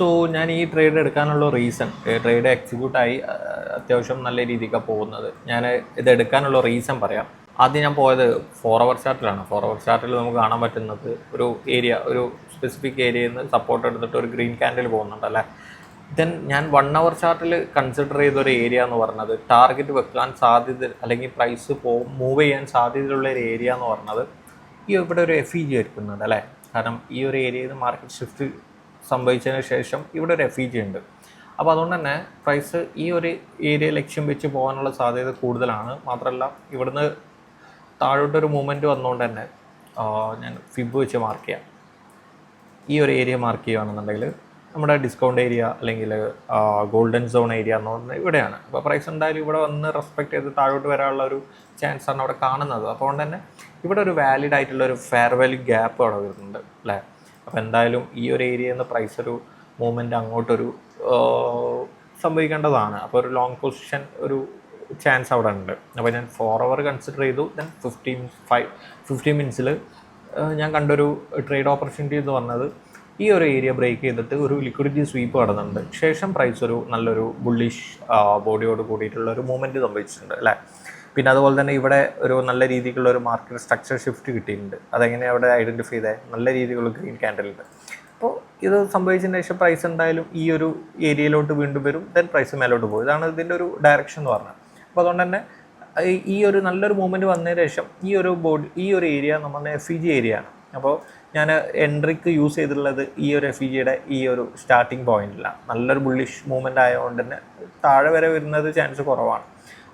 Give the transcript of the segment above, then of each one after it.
So ഞാൻ ഈ trade എടുക്കാനുള്ള റീസൺ ട്രേഡ് എക്സിക്യൂട്ടായി അത്യാവശ്യം നല്ല രീതിക്കാണ് പോകുന്നത്. ഞാൻ ഇത് എടുക്കാനുള്ള റീസൺ പറയാം. ആദ്യം ഞാൻ പോയത് ഫോർ അവർ ചാർട്ടിലാണ് ഫോർ അവർ ചാർട്ടിൽ നമുക്ക് കാണാൻ പറ്റുന്നത് ഒരു ഏരിയ ഒരു സ്പെസിഫിക് ഏരിയയിൽ നിന്ന് സപ്പോർട്ട് എടുത്തിട്ട് ഒരു ഗ്രീൻ ക്യാൻഡിൽ പോകുന്നുണ്ട് അല്ലേ? ദെൻ ഞാൻ വൺ അവർ ചാർട്ടിൽ കൺസിഡർ ചെയ്ത ഒരു ഏരിയ എന്ന് പറഞ്ഞത് ടാർഗറ്റ് വെക്കാൻ സാധ്യത അല്ലെങ്കിൽ പ്രൈസ് പോ മൂവ് ചെയ്യാൻ സാധ്യതയുള്ള ഒരു ഏരിയ എന്ന് പറഞ്ഞത് ഈ ഇവിടെ ഒരു എഫ് ഇ ജി എടുക്കുന്നുണ്ട് അല്ലേ? കാരണം ഈ ഒരു ഏരിയയിൽ മാർക്കറ്റ് ഷിഫ്റ്റ് സംഭവിച്ചതിന് ശേഷം ഇവിടെ ഒരു എഫ് ഉണ്ട്. അപ്പോൾ അതുകൊണ്ട് തന്നെ പ്രൈസ് ഈ ഒരു ഏരിയ ലക്ഷ്യം വെച്ച് പോകാനുള്ള സാധ്യത കൂടുതലാണ്. മാത്രമല്ല ഇവിടുന്ന് താഴോട്ടൊരു മൂവ്മെന്റ് വന്നുകൊണ്ട് തന്നെ ഞാൻ ഫിബ് വെച്ച് മാർക്ക് ചെയ്യാം. ഈ ഒരു ഏരിയ മാർക്ക് ചെയ്യുകയാണെന്നുണ്ടെങ്കിൽ നമ്മുടെ ഡിസ്കൗണ്ട് ഏരിയ അല്ലെങ്കിൽ ഗോൾഡൻ സോൺ ഏരിയ എന്ന് പറഞ്ഞാൽ ഇവിടെയാണ്. അപ്പോൾ പ്രൈസ് എന്തായാലും ഇവിടെ വന്ന് റെസ്പെക്ട് ചെയ്ത് താഴോട്ട് വരാനുള്ള ഒരു ചാൻസ് ആണ് അവിടെ കാണുന്നത്. അതുകൊണ്ട് തന്നെ ഇവിടെ ഒരു വാലിഡ് ആയിട്ടുള്ള ഒരു ഫെയർ വാല്യൂ ഗ്യാപ്പ് അവിടെ വരുന്നുണ്ട് അല്ലേ? അപ്പോൾ എന്തായാലും ഈ ഒരു ഏരിയയിൽ നിന്ന് പ്രൈസ് ഒരു മൂവ്മെന്റ് അങ്ങോട്ടൊരു സംഭവിക്കേണ്ടതാണ്. അപ്പോൾ ഒരു ലോങ് പൊസിഷൻ ഒരു ചാൻസ് അവിടെ ഉണ്ട്. അപ്പോൾ ഞാൻ ഫോർ അവർ കൺസിഡർ ചെയ്തു. ദെൻ ഫിഫ്റ്റീൻ ഫൈവ് ഫിഫ്റ്റീൻ മിനിറ്റ്സിൽ ഞാൻ കണ്ടൊരു ട്രേഡ് ഓപ്പർച്യൂണിറ്റി എന്ന് പറഞ്ഞത് ഈ ഒരു ഏരിയ ബ്രേക്ക് ചെയ്തിട്ട് ഒരു ലിക്വിഡിറ്റി സ്വീപ്പ് നടന്നുണ്ട് ശേഷം പ്രൈസ് ഒരു നല്ലൊരു ബുള്ളിഷ് ബോഡിയോട് കൂടിയിട്ടുള്ള ഒരു മൂവ്മെന്റ് സംഭവിച്ചിട്ടുണ്ട് അല്ലേ? പിന്നെ അതുപോലെ തന്നെ ഇവിടെ ഒരു നല്ല രീതിക്കുള്ള ഒരു മാർക്കറ്റ് സ്ട്രക്ചർ ഷിഫ്റ്റ് കിട്ടിയിട്ടുണ്ട്. അതെങ്ങനെ അവിടെ ഐഡന്റിഫൈ ചെയ്തേ? നല്ല രീതിയിലുള്ള ഗ്രീൻ ക്യാൻഡലുണ്ട് അപ്പോൾ ഇത് സംഭവിച്ചതിന് ശേഷം പ്രൈസ് എന്തായാലും ഈ ഒരു ഏരിയയിലോട്ട് വീണ്ടും വരും ദെൻ പ്രൈസ് മേലോട്ട് പോകും. ഇതാണ് ഇതിന്റെ ഒരു ഡയറക്ഷൻ എന്ന് പറഞ്ഞത്. അപ്പോൾ അതുകൊണ്ട് തന്നെ ഈ- ഈ ഒരു നല്ലൊരു മൂവ്മെന്റ് വന്നതിന് ശേഷം ഈ ഒരു ബോഡി ഈ ഒരു ഏരിയ നമ്മുടെ എഫ് ഇ ജി ഏരിയ ആണ്. അപ്പോൾ ഞാൻ എൻട്രിക്ക് യൂസ് ചെയ്തിട്ടുള്ളത് ഈ ഒരു എഫ് ഇ ജിയുടെ ഈ ഒരു സ്റ്റാർട്ടിംഗ് പോയിന്റിലാണ് നല്ലൊരു ബുള്ളിഷ് മൂവ്മെന്റ് ആയതുകൊണ്ട് തന്നെ താഴെ വരെ വരുന്നത് ചാൻസ് കുറവാണ്.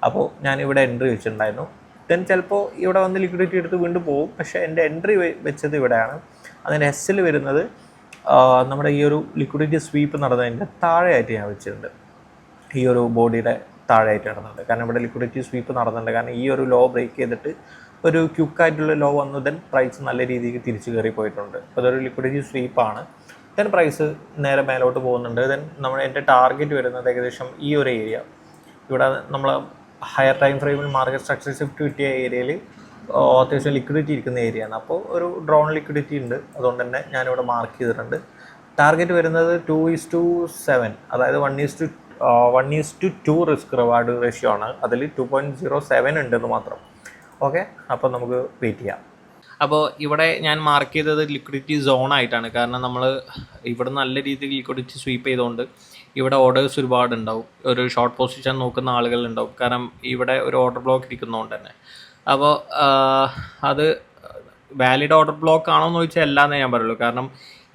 അപ്പോൾ ഞാൻ ഇവിടെ എൻട്രി വെച്ചിട്ടുണ്ടായിരുന്നു. ദെൻ ചിലപ്പോൾ ഇവിടെ വന്ന് ലിക്വിഡിറ്റി എടുത്ത് വീണ്ടും പോകും. പക്ഷേ എന്റെ എൻട്രി വെച്ചത് ഇവിടെയാണ്. അതിന്റെ എസ്സിൽ വരുന്നത് നമ്മുടെ ഈ ഒരു ലിക്വിഡിറ്റി സ്വീപ്പ് നടന്നതിന്റെ താഴെയായിട്ട് ഞാൻ വെച്ചിട്ടുണ്ട്. ഈ ഒരു ബോഡിയുടെ താഴെയായിട്ട് നടന്നുണ്ട് കാരണം ഇവിടെ ലിക്വിഡിറ്റി സ്വീപ്പ് നടന്നുണ്ട് കാരണം ഈ ഒരു ലോ ബ്രേക്ക് ചെയ്തിട്ട് ഒരു ക്യുക്കായിട്ടുള്ള ലോ വന്നു ദെൻ പ്രൈസ് നല്ല രീതിക്ക് തിരിച്ചു കയറി പോയിട്ടുണ്ട്. അപ്പോൾ അതൊരു ലിക്വിഡിറ്റി സ്വീപ്പാണ് ദെൻ പ്രൈസ് നേരെ മേലോട്ട് പോകുന്നുണ്ട്. ദെൻ നമ്മുടെ എന്റെ ടാർഗറ്റ് വരുന്നത് ഏകദേശം ഈ ഒരു ഏരിയ ഇവിടെ നമ്മൾ ഹയർ ടൈം ഫ്രെയിമിൽ മാർക്കറ്റ് സ്ട്രക്ചർ ഷിഫ്റ്റ് കിട്ടിയ ഏരിയയിൽ അത്യാവശ്യം ലിക്വിഡിറ്റി ഇരിക്കുന്ന ഏരിയയാണ് അപ്പോൾ ഒരു ഡ്രോൺ ലിക്വിഡിറ്റി ഉണ്ട്. അതുകൊണ്ട് തന്നെ ഞാനിവിടെ മാർക്ക് ചെയ്തിട്ടുണ്ട്. ടാർഗറ്റ് വരുന്നത് ടു ഈസ് ടു സെവൻ അതായത് one is to one is to two risk reward ratio ആണ്. അതിൽ ടു പോയിന്റ് സീറോ സെവൻ ഉണ്ടെന്ന് മാത്രം. ഓക്കെ അപ്പോൾ നമുക്ക് വെയിറ്റ് ചെയ്യാം. അപ്പോൾ ഇവിടെ ഞാൻ മാർക്ക് ചെയ്തത് ലിക്വിഡിറ്റി സോൺ ആയിട്ടാണ്. കാരണം നമ്മൾ ഇവിടെ നല്ല രീതിയിൽ ലിക്വിഡിറ്റി സ്വീപ്പ് ചെയ്തുകൊണ്ട് ഇവിടെ ഓർഡേഴ്സ് ഒരുപാട് ഉണ്ടാവും. ഒരു ഷോർട്ട് പൊസിഷൻ നോക്കുന്ന ആളുകൾ ഉണ്ടാവും. കാരണം ഇവിടെ ഒരു ഓർഡർ ബ്ലോക്ക് ഇരിക്കുന്നതുകൊണ്ട് തന്നെ. അപ്പോൾ അത് വാലിഡ് ഓർഡർ ബ്ലോക്ക് ആണോ എന്ന് ചോദിച്ചാൽ അല്ലാന്നേ ഞാൻ പറയുള്ളൂ. കാരണം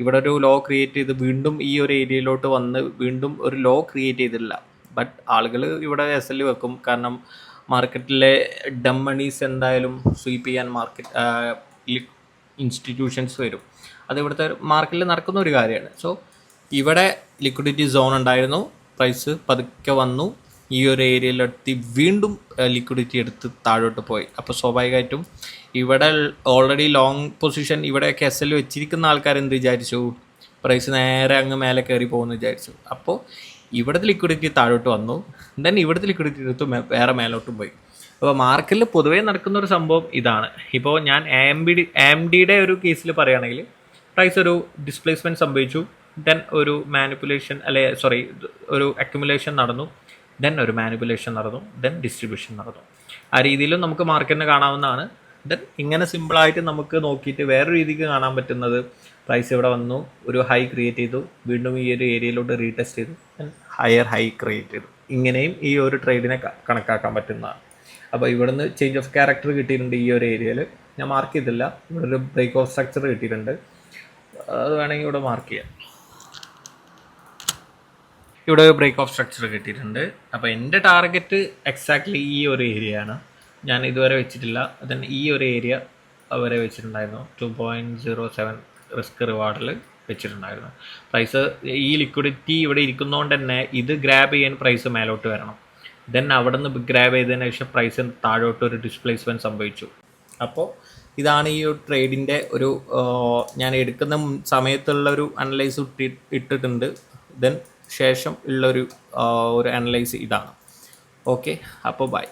ഇവിടെ ഒരു ലോ ക്രിയേറ്റ് ചെയ്ത് വീണ്ടും ഈ ഒരു ഏരിയയിലോട്ട് വന്ന് വീണ്ടും ഒരു ലോ ക്രിയേറ്റ് ചെയ്തില്ല ബട്ട് ആളുകൾ ഇവിടെ എസ് എൽ വെക്കും. കാരണം മാർക്കറ്റിലെ ഡം മണീസ് എന്തായാലും സ്വീപ്പ് ചെയ്യാൻ മാർക്കറ്റ് ഇൻസ്റ്റിറ്റ്യൂഷൻസ് വരും. അത് ഇവിടുത്തെ മാർക്കറ്റിൽ നടക്കുന്ന ഒരു കാര്യമാണ്. സോ ഇവിടെ ലിക്വിഡിറ്റി സോൺ ഉണ്ടായിരുന്നു. പ്രൈസ് പതുക്കെ വന്നു. ഈ ഒരു ഏരിയയിലെത്തി വീണ്ടും ലിക്വിഡിറ്റി എടുത്ത് താഴോട്ട് പോയി. അപ്പോൾ സ്വാഭാവികമായിട്ടും ഇവിടെ ഓൾറെഡി ലോങ് പൊസിഷൻ ഇവിടെയൊക്കെ എസ് എൽ വെച്ചിരിക്കുന്ന ആൾക്കാർ എന്ത് വിചാരിച്ചു? പ്രൈസ് നേരെ അങ്ങ് മേലെ കയറി പോകുമെന്ന് വിചാരിച്ചു. അപ്പോൾ ഇവിടുത്തെ ലിക്വിഡിറ്റി താഴോട്ട് വന്നു. ദെൻ ഇവിടുത്തെ ലിക്വിഡിറ്റി എടുത്ത് വേറെ മേലോട്ടും പോയി. അപ്പോൾ മാർക്കറ്റിൽ പൊതുവേ നടക്കുന്ന ഒരു സംഭവം ഇതാണ്. ഇപ്പോൾ ഞാൻ എം ബി ഡി എം ഡിയുടെ ഒരു കേസിൽ പറയുകയാണെങ്കിൽ പ്രൈസ് ഒരു ഡിസ്പ്ലേസ്മെന്റ് സംഭവിച്ചു. ദെൻ ഒരു മാനിപ്പുലേഷൻ അല്ലെ സോറി ഒരു അക്യുമുലേഷൻ നടന്നു. ദെൻ ഒരു മാനിപ്പുലേഷൻ നടന്നു ദെൻ ഡിസ്ട്രിബ്യൂഷൻ നടന്നു. ആ രീതിയിലും നമുക്ക് മാർക്കറ്റിനെ കാണാവുന്നതാണ്. ദെൻ ഇങ്ങനെ സിമ്പിളായിട്ട് നമുക്ക് നോക്കിയിട്ട് വേറെ രീതിക്ക് കാണാൻ പറ്റുന്നത് പ്രൈസ് ഇവിടെ വന്നു ഒരു ഹൈ ക്രിയേറ്റ് ചെയ്തു വീണ്ടും ഈ ഒരു ഏരിയയിലോട്ട് റീടെസ്റ്റ് ചെയ്തു ദെൻ ഹയർ ഹൈ ക്രിയേറ്റ് ചെയ്തു. ഇങ്ങനെയും ഈ ഒരു ട്രേഡിനെ കണക്കാക്കാൻ പറ്റുന്നതാണ്. അപ്പോൾ ഇവിടുന്ന് ചേഞ്ച് ഓഫ് ക്യാരക്ടർ കിട്ടിയിട്ടുണ്ട് ഈ ഒരു ഏരിയയിൽ ഞാൻ മാർക്ക് ചെയ്തില്ല. ഇവിടെ ഒരു ബ്രേക്ക് ഓഫ് സ്ട്രക്ചർ കിട്ടിയിട്ടുണ്ട്. അത് വേണമെങ്കിൽ ഇവിടെ മാർക്ക് ചെയ്യാം. ഇവിടെ ബ്രേക്ക് ഓഫ് സ്ട്രക്ചർ കിട്ടിയിട്ടുണ്ട്. അപ്പോൾ എന്റെ ടാർഗറ്റ് എക്സാക്ട്ലി ഈ ഒരു ഏരിയ ആണ്. ഞാൻ ഇതുവരെ വെച്ചിട്ടില്ല. ദെൻ ഈ ഒരു ഏരിയ വരെ വെച്ചിട്ടുണ്ടായിരുന്നു. Two point zero seven risk റിവാർഡിൽ വെച്ചിട്ടുണ്ടായിരുന്നു. പ്രൈസ് ഈ ലിക്വിഡിറ്റി ഇവിടെ ഇരിക്കുന്നതുകൊണ്ട് തന്നെ ഇത് ഗ്രാബ് ചെയ്യാൻ പ്രൈസ് മേലോട്ട് വരണം. ദെൻ അവിടെ നിന്ന് ഗ്രാബ് ചെയ്തതിന് ശേഷം പ്രൈസ് താഴോട്ട് ഒരു ഡിസ്പ്ലേസ്മെന്റ് സംഭവിച്ചു. അപ്പോൾ ഇതാണ് ഈ ട്രേഡിന്റെ ഒരു ഞാൻ എടുക്കുന്ന സമയത്തുള്ള ഒരു അനലൈസ് ഇട്ടിട്ടുണ്ട്. ദെൻ ശേഷം ഉള്ളൊരു ഒരു അനലൈസ് ഇതാണ്. ഓക്കെ അപ്പോൾ ബൈ